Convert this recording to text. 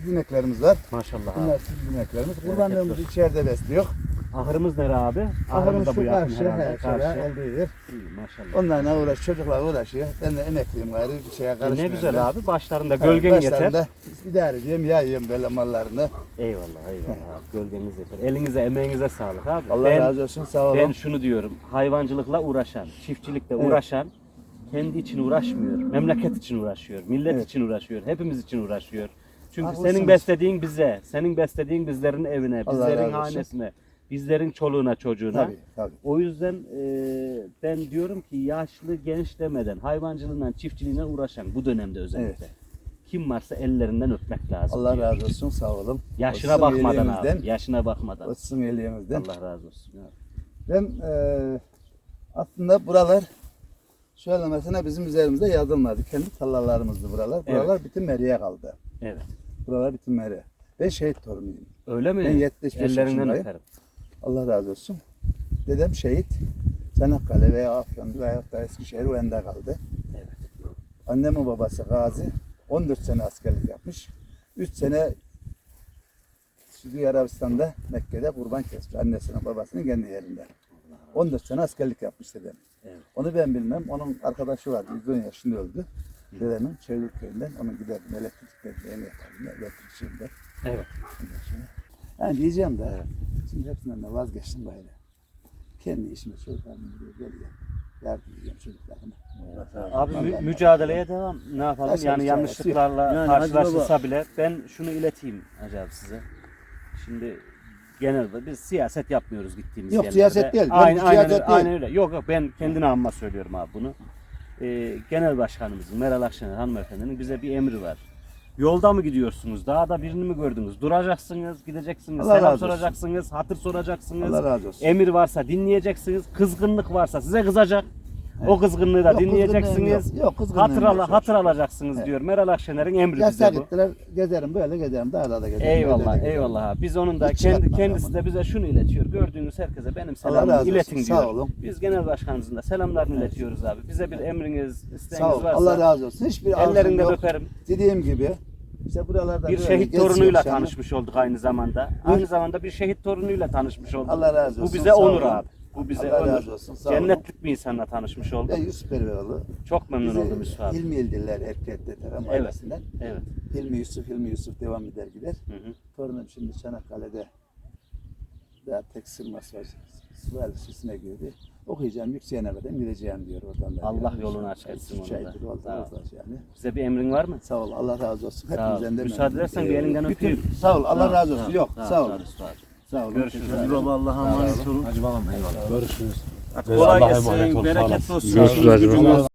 süt ineklerimiz var. Maşallah abi. Bunlar süt ineklerimiz. Kurbanlığımızı içeride besliyor. Ahırımız nere abi? Ahırımız da şu yakın karşı, herhalde. he, şöyle Karşı. olduğu yer. İyi, maşallah. Onlarla uğraş, çocuklar uğraşıyor. Ben de emekliyim gayrı bir şeye E, karışmıyorum. ne güzel ben. abi. Başlarında Evet, gölgen yeter. başlarında idare ediyorum, yayıyorum böyle mallarını. Eyvallah eyvallah abi. Gölgeniz yeter. Elinize emeğinize sağlık abi. Allah ben, razı olsun, sağ olun. Ben şunu diyorum. Hayvancılıkla uğraşan, çiftçilikle uğraşan kendi için uğraşmıyor. Memleket için uğraşıyor. Millet için uğraşıyor. Hepimiz için uğraşıyor. Çünkü Haklısınız. senin beslediğin bize, senin beslediğin bizlerin evine, Allah bizlerin razı olsun. hanesine, bizlerin çoluğuna, çocuğuna. Tabii, tabii. O yüzden e, ben diyorum ki yaşlı genç demeden hayvancılığından, çiftçiliğinden uğraşan bu dönemde özellikle. Kim varsa ellerinden öpmek lazım. Allah diyor. razı olsun, sağ olun. Yaşına Olsun bakmadan abi. Yaşına bakmadan. Olsun elimizden. Allah razı olsun. Ben eee aslında buralar şöyle mesela bizim üzerimizde yazılmadı. Kendi tarlalarımızdı buralar. Buralar bütün meriye kaldı. Evet. Buralar bütün meriye. Ben şehit torunuyum. Öyle mi? Ben 75 Ellerinden öperim. Allah razı olsun. Dedem şehit. Çanakkale veya Afyon veya da Eskişehir o ende kaldı. Evet. Annemin babası Gazi. 14 sene askerlik yapmış. 3 sene Suudi Arabistan'da Mekke'de kurban kesmiş. Annesinin babasının kendi yerinde. 14 sene askerlik yapmış dedem. Evet. Onu ben bilmem. Onun arkadaşı vardı. 110 yaşında öldü. Dedemin Çevik köyünden. Onun giderdim elektriklerinde en yapardım. Elektrikçiyim de. Evet. Yani diyeceğim de şimdi hepsinden de vazgeçtim gayrı. Kendi işime çocuklarımı buraya geliyor. Yardım ediyorum çocuklarıma. Abi mü- Allah- mücadeleye devam. Ne yapalım? Başka yani bir yanlışlıklarla Yani Hacı karşılaşırsa bile ben şunu ileteyim acaba size. Şimdi genelde biz siyaset yapmıyoruz gittiğimiz Yok, yerlerde. siyaset değil. Yok, Aynen, aynen, siyaset öyle, değil. aynen öyle. Yok yok ben kendine amma söylüyorum abi bunu. Ee, genel başkanımızın Meral Akşener hanımefendinin bize bir emri var. Yolda mı gidiyorsunuz? Dağda birini mi gördünüz? Duracaksınız, gideceksiniz, Allah selam razı olsun. soracaksınız, hatır soracaksınız. Allah razı olsun. Emir varsa dinleyeceksiniz, kızgınlık varsa size kızacak. O kızgınlığı da Yok, dinleyeceksiniz. yok. Yok, kızgınlığım yok hatır alacaksınız diyor. Meral Akşener'in emri bize bu. gittiler. Gezerim böyle gezerim. Dağda da gezerim. Eyvallah, böyle de gezerim. eyvallah. abi. Biz onun da Hiç kendi yapmadım kendisi de bize şunu iletiyor. Gördüğünüz herkese benim Allah selamımı razı olsun, iletin sağ diyor. olun. Biz genel başkanımızın da selamlarını iletiyoruz abi. Bize bir emriniz, isteğiniz Sağ ol. varsa Allah razı olsun. Hiçbir arzum ellerinden yok. öperim. Dediğim gibi işte buralarda Bir böyle şehit torunuyla tanışmış olduk aynı zamanda. Aynı zamanda bir şehit torunuyla tanışmış olduk. Allah razı olsun, Bu bize sağ onur olun. abi. Bu bize Allah razı olsun, sağ olun. Cennetlik bir insanla tanışmış olduk. Ben Yusuf Perveoğlu. Çok memnun Bizi oldum Yusuf abi. Hilmi Yıldırlar Erkek'te Terem Evet. ailesinden. Evet. Hilmi Yusuf, Hilmi Yusuf devam eder gider. Hı hı. Torunum şimdi Çanakkale'de daha tekstil süsüne girdi. Okuyacağım, yükseğine kadar gideceğim diyor oradan da. Allah Yani yolunu açık etsin onu da. oldu, yani. Bize bir emrin var mı? Sağ ol, Allah razı olsun. Sağ de Müsaade edersen bir elinden Bütün- öpeyim. Sağ ol, Allah razı olsun. ol, Yok, sağ ol, sağ ol. Sağ ol, sağ ol. Sağ olun. Görüşürüz. Ederim. baba Allah'a emanet olun. Hacı babam eyvallah. Görüşürüz. Kolay Allah'a gelsin, olasın. olsun. Görüşürüz.